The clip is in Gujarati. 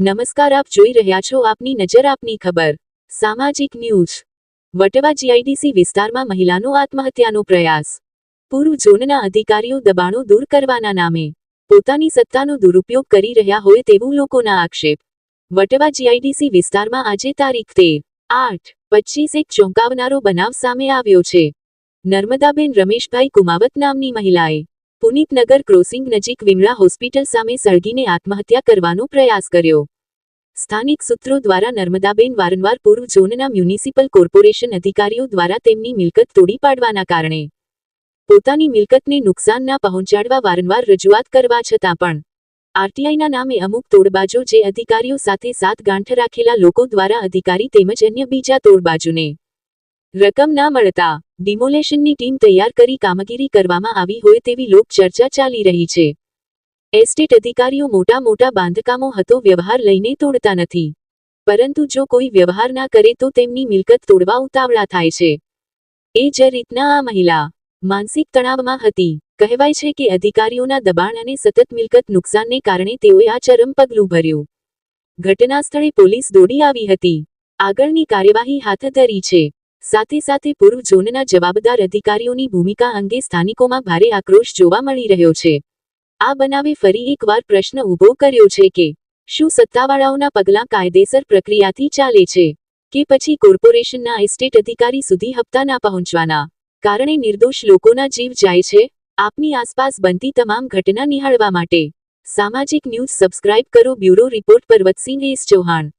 નમસ્કાર, આપ જોઈ રહ્યા છો આપની નજર, આપની ખબર. સામાજિક ન્યૂઝ. વટવા જીઆઈડીસી વિસ્તારમાં મહિલાનો આત્મહત્યાનો પ્રયાસ. પૂર્વ ઝોનના અધિકારીઓ દબાણો દૂર કરવાના નામે. પોતાની સત્તાનો દુરુપયોગ કરી રહ્યા હોય તેવું લોકોના આક્ષેપ. વટવા જીઆઈડીસી વિસ્તારમાં આજે તારીખ તેર, આઠ, પચીસ એક ચોંકાવનારો બનાવ સામે આવ્યો છે. નર્મદાબેન રમેશભાઈ કુમાવત નામની મહિલાએ પુનિતનગર ક્રોસિંગ નજીક વિમળા હોસ્પિટલ સામે સળગીને આત્મહત્યા કરવાનો પ્રયાસ કર્યો. સ્થાનિક સૂત્રો દ્વારા નર્મદાબેન વારંવાર પૂર્વ ઝોનના મ્યુનિસિપલ કોર્પોરેશન અધિકારીઓ દ્વારા તેમની મિલકત તોડી પાડવાના કારણે પોતાની મિલકતને નુકસાન ના પહોંચાડવા વારંવાર રજૂઆત કરવા છતાં પણ આરટીઆઈના નામે અમુક તોડબાજો જે અધિકારીઓ સાથે સાત ગાંઠ રાખેલા લોકો દ્વારા અધિકારી તેમજ અન્ય બીજા તોડબાજુને રકમ ના મળતા ડિમોલેશનની ટીમ તૈયાર કરી કામગીરી કરવામાં આવી હોય તેવી લોક ચર્ચા ચાલી રહી છે. એસ્ટેટ અધિકારીઓ મોટા મોટા બાંધકામો હતો વ્યવહાર લઈને તોડતા નથી. પરંતુ જો કોઈ વ્યવહાર ના કરે તો તેમની મિલકત તોડવા ઉતાવળા થાય છે. એ જ રીતના આ મહિલા માનસિક તણાવમાં હતી. કહેવાય છે કે અધિકારીઓના દબાણ અને સતત મિલકત નુકસાનને કારણે તેઓએ આ ચરમ પગલું ભર્યું. ઘટના સ્થળે પોલીસ દોડી આવી હતી. આગળની કાર્યવાહી હાથ ધરી છે. સાથે સાથે પૂર્વ ઝોનના જવાબદાર અધિકારીઓની ભૂમિકા અંગે સ્થાનિકોમાં ભારે આક્રોશ જોવા મળી રહ્યો છે. આ બનાવે ફરી એકવાર પ્રશ્ન ઊભો કર્યો છે કે, શું સત્તાવાળાઓના પગલાં કાયદેસર પ્રક્રિયાથી ચાલે છે? કે પછી કોર્પોરેશનના એસ્ટેટ અધિકારી સુધી હપ્તા ના પહોંચવાના કારણે નિર્દોષ લોકોના જીવ જાય છે? આપની આસપાસ બનતી તમામ ઘટના નિહાળવા માટે સામાજિક ન્યૂઝ સબસ્ક્રાઇબ કરો બ્યુરો રિપોર્ટ પર વત્સિંહ એસ. ચૌહાણ